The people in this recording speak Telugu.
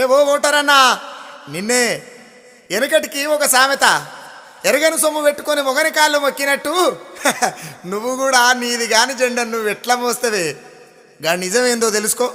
ఏవో ఓటరన్నా నిన్నే వెనుకటికి ఒక సామెత. ఎరగని సొమ్ము పెట్టుకొని మొగని కాళ్ళు మొక్కినట్టు. నువ్వు కూడా నీది కాని జెండను నువ్వు ఎట్లా మోస్తావే? గా నిజమేందో తెలుసుకో.